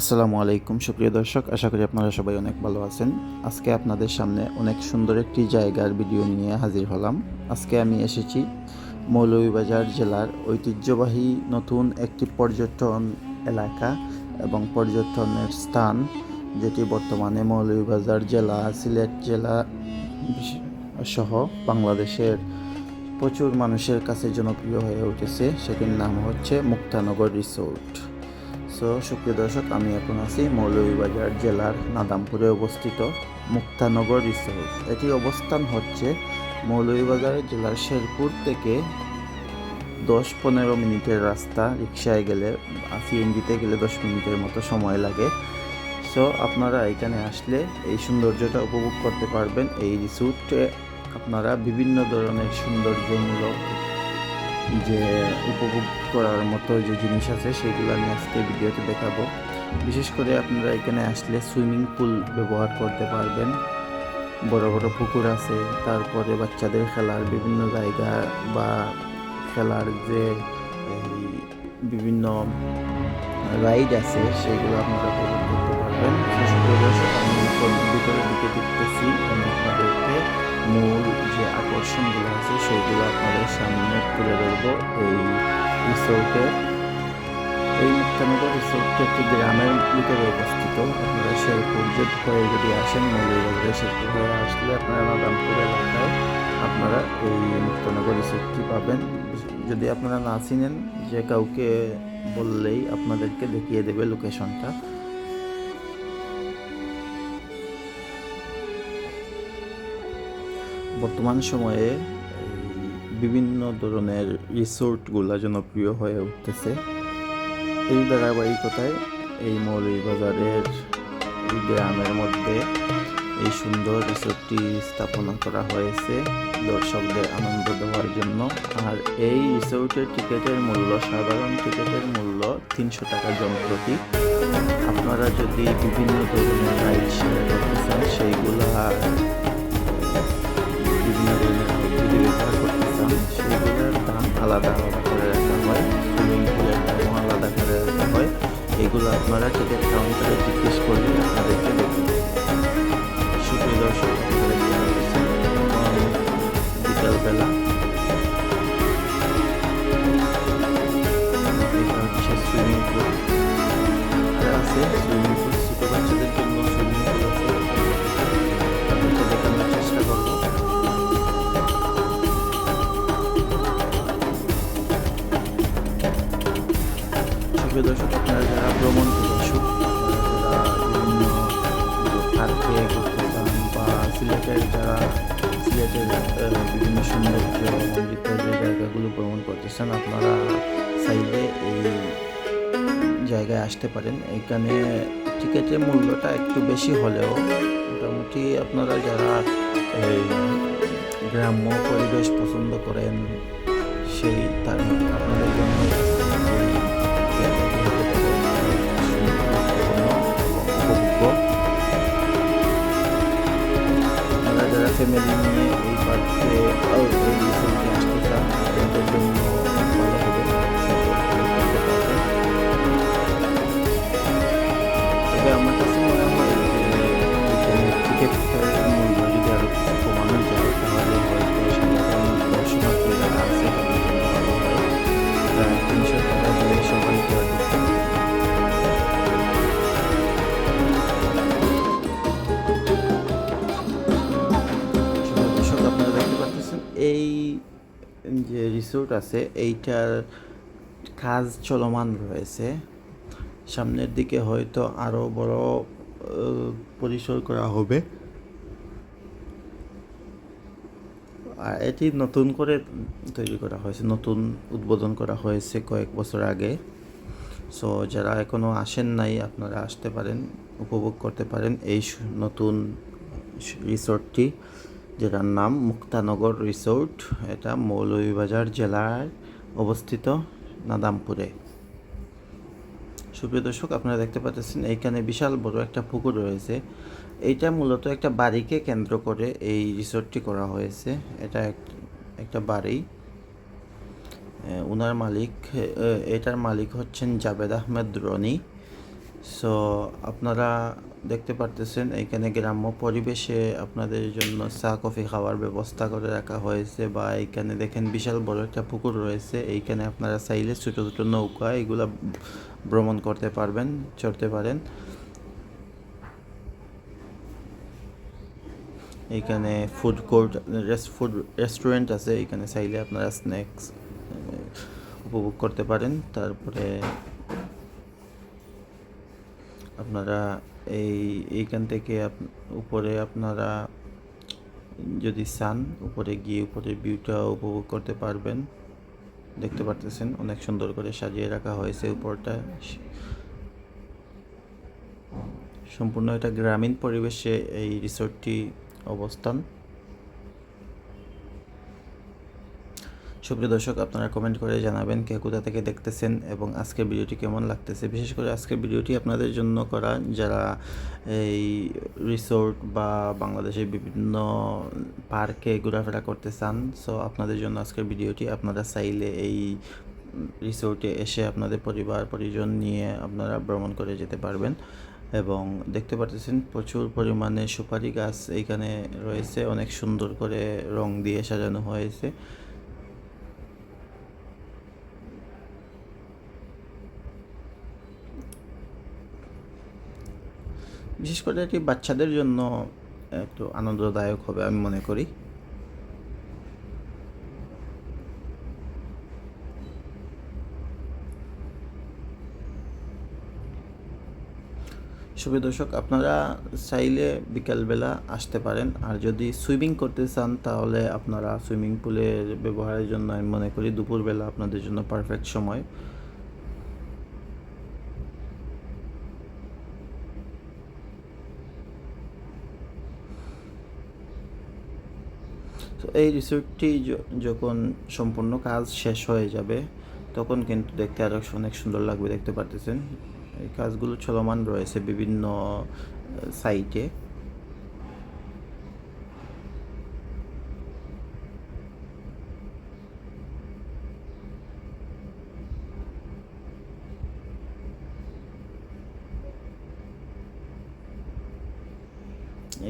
আসসালামু আলাইকুম, সুপ্রিয় দর্শক। আশা করি আপনারা সবাই অনেক ভালো আছেন। আজকে আপনাদের সামনে অনেক সুন্দর একটি জায়গার ভিডিও নিয়ে হাজির হলাম। আজকে আমি এসেছি মৌলভীবাজার জেলার ঐতিহ্যবাহী নতুন একটি পর্যটন এলাকা এবং পর্যটনের স্থান, যেটি বর্তমানে মৌলভীবাজার জেলা, সিলেট জেলা সহ বাংলাদেশের প্রচুর মানুষের কাছে জনপ্রিয় হয়ে উঠেছে। সেটির নাম হচ্ছে মুক্তানগর রিসোর্ট। সো সুপ্রিয় দর্শক, আমি এখন আছি মৌলভীবাজার জেলার নাদামপুরে অবস্থিত মুক্তানগর রিসোর্ট। এটি অবস্থান হচ্ছে মৌলভীবাজার জেলার শেরপুর থেকে দশ পনেরো মিনিটের রাস্তা রিক্সায় গেলে সিএনজিতে গেলে দশ মিনিটের মতো সময় লাগে। সো আপনারা এখানে আসলে এই সৌন্দর্যটা উপভোগ করতে পারবেন। এই রিসোর্টে আপনারা বিভিন্ন ধরনের সৌন্দর্যমূলক যে উপভোগ করার মতো যে জিনিস আছে সেগুলো আমি আজকে ভিডিওতে দেখাবো। বিশেষ করে আপনারা এখানে আসলে সুইমিং পুল ব্যবহার করতে পারবেন। বড় বড় পুকুর আছে তারপরে বাচ্চাদের খেলার বিভিন্ন জায়গা বা খেলার যে বিভিন্ন রাইড আছে সেগুলো আপনারা উপভোগ করতে পারবেন। সুপ্রিয় দর্শক, আমি ভিতর- দিকে দেখতেছি আমি আপনাদেরকে মূল যে আকর্ষণগুলো আছে সেইগুলো আপনাদের সামনে তুলে ধরবো এই রিসোর্টে। এই মুক্তানগর রিসোর্টটি একটি গ্রামের ভিতরে অবস্থিত। আপনারা শেরপুর হয়ে যদি আসেন মৌলভীবাজারে শেরপুর হয়ে আসলে আপনারা নাদামপুর এলাকায় আপনারা এই মুক্তানগর রিসোর্টটি পাবেন। যদি আপনারা না চিনেন, যে কাউকে বললেই আপনাদেরকে দেখিয়ে দেবে লোকেশনটা। বর্তমান সময়ে বিভিন্ন ধরনের রিসোর্টগুলো জনপ্রিয় হয়ে উঠতেছে। এই ধারাবাহিকতায় এই মৌলভীবাজারের গ্রামের মধ্যে এই সুন্দর রিসোর্টটি স্থাপনা করা হয়েছে দর্শকদের আনন্দ দেওয়ার জন্য। আর এই রিসোর্টের টিকিটের মূল্য, সাধারণ টিকিটের মূল্য তিনশো টাকা জনপ্রতি আপনারা যদি বিভিন্ন ধরনের রাইড শেয়ার সুপ্রিয় দর্শক, আপনারা যারা ভ্রমণ ইচ্ছুক বা সিলেটের যারা সিলেটের বিভিন্ন সৌন্দর্য মন্ডিত যে জায়গাগুলো ভ্রমণ করতে চান আপনারা চাইলে এই জায়গায় আসতে পারেন। এখানে টিকিটের মূল্যটা একটু বেশি হলেও মোটামুটি আপনারা যারা গ্রাম্য পরিবেশ পছন্দ করেন, সেই তার আপনাদের জন্য রিসোর্ট আছে, এইটার কাজ চলমান রয়েছে। সামনের দিকে হয়তো আরও বড় পরিসর করা হবে। আর এটি নতুন করে তৈরি করা হয়েছে, নতুন উদ্বোধন করা হয়েছে কয়েক বছর আগে। সো যারা এখনও আসেন নাই, আপনারা আসতে পারেন, উপভোগ করতে পারেন এই নতুন রিসোর্টটি। যেটার নাম মুক্তানগর রিসোর্ট। এটা মৌলভীবাজার জেলায় অবস্থিত নাদামপুরে। সুপ্রিয় দর্শক, আপনারা দেখতে পাচ্ছেন এইখানে বিশাল বড় একটা পুকুর রয়েছে। এইটা মূলত একটা বাড়িকে কেন্দ্র করে এই রিসোর্টটি করা হয়েছে। এটা এক- একটা বাড়ি। উনার মালিক এটার মালিক হচ্ছেন জাবেদ আহমেদ রনি। সো আপনারা দেখতে পারতেছেন, এইখানে গ্রাম্য পরিবেশে আপনাদের জন্য চা, কফি খাওয়ার ব্যবস্থা করে রাখা হয়েছে বা এইখানে দেখেন বিশাল বড় একটা পুকুর রয়েছে, এইখানে আপনারা চাইলে ছোটো ছোটো নৌকা এগুলা ভ্রমণ করতে পারবেন, চড়তে পারেন। এইখানে ফুড কোর্ট ফুড রেস্টুরেন্ট আছে, এইখানে চাইলে আপনারা স্ন্যাক্স উপভোগ করতে পারেন। তারপরে আপনারা এই, এইখান থেকে উপরে আপনারা যদি চান, উপরে গিয়ে উপরে ভিউটা উপভোগ করতে পারবেন। দেখতে পারতেছেন, অনেক সুন্দর করে সাজিয়ে রাখা হয়েছে উপরটা। সম্পূর্ণ এটা গ্রামীণ পরিবেশে এই রিসোর্টটি অবস্থান। সুপ্রিয় দর্শক, আপনারা কমেন্ট করে জানাবেন কে কোথা থেকে দেখতেছেন এবং আজকের ভিডিওটি কেমন লাগতেছে। বিশেষ করে আজকের ভিডিওটি আপনাদের জন্য করা, যারা এই রিসোর্ট বা বাংলাদেশের বিভিন্ন পার্কে ঘোরাফেরা করতে চান সো আপনাদের জন্য আজকের ভিডিওটি আপনারা চাইলে এই রিসোর্টে এসে আপনাদের পরিবার, পরিজন নিয়ে আপনারা ভ্রমণ করে যেতে পারবেন। এবং দেখতে পারতেছেন প্রচুর পরিমাণে সুপারি গাছ এইখানে রয়েছে, অনেক সুন্দর করে রং দিয়ে সাজানো হয়েছে। বিশেষ করে এটি বাচ্চাদের জন্য একটু আনন্দদায়ক হবে আমি মনে করি। সুপ্রিয় দর্শক, আপনারা চাইলে বিকালবেলা আসতে পারেন। আর যদি সুইমিং করতে চান, তাহলে আপনারা সুইমিং পুলের ব্যবহারের জন্য আমি মনে করি দুপুরবেলা আপনাদের জন্য পারফেক্ট সময়। তো এই রিসোর্টটি যখন সম্পূর্ণ কাজ শেষ হয়ে যাবে, তখন কিন্তু দেখতে আরও অনেক সুন্দর লাগবে দেখতে পারতেছেন। এই কাজগুলো চলমান রয়েছে বিভিন্ন সাইটে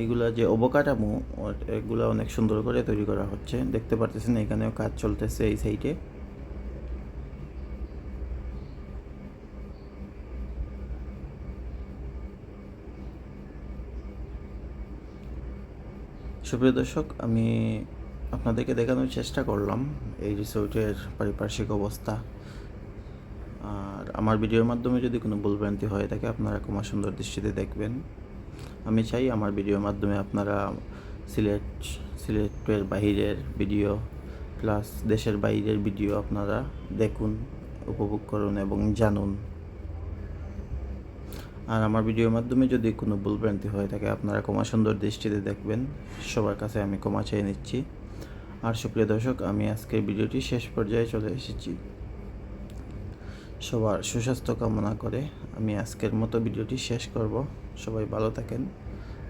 এইগুলা যে অবকাঠামো এগুলা অনেক সুন্দর করে তৈরি করা হচ্ছে। দেখতে পারতেছেন এখানেও কাজ চলতেছে এই সাইডে। সুপ্রিয় দর্শক, আমি আপনাদেরকে দেখানোর চেষ্টা করলাম এই রিসোর্টের পারিপার্শ্বিক অবস্থা। আর আমার ভিডিওর মাধ্যমে যদি কোনো ভুলভ্রান্তি হয়ে থাকে আপনারা ক্ষমা সুন্দর দৃষ্টিতে দেখবেন। আমি চাই আমার ভিডিওর মাধ্যমে আপনারা সিলেট, সিলেটের বাহিরের ভিডিও প্লাস দেশের বাইরের ভিডিও আপনারা দেখুন, উপভোগ করুন এবং জানুন। আর আমার ভিডিওর মাধ্যমে যদি কোনো ভুলভ্রান্তি হয়ে থাকে, আপনারা ক্ষমা সুন্দর দৃষ্টিতে দেখবেন। সবার কাছে আমি ক্ষমা চেয়ে নিচ্ছি। আর সুপ্রিয় দর্শক, আমি আজকের ভিডিওটি শেষ পর্যায়ে চলে এসেছি। সবার সুস্বাস্থ্য কামনা করে আমি আজকের মতো ভিডিওটি শেষ করব। সবাই ভালো থাকেন।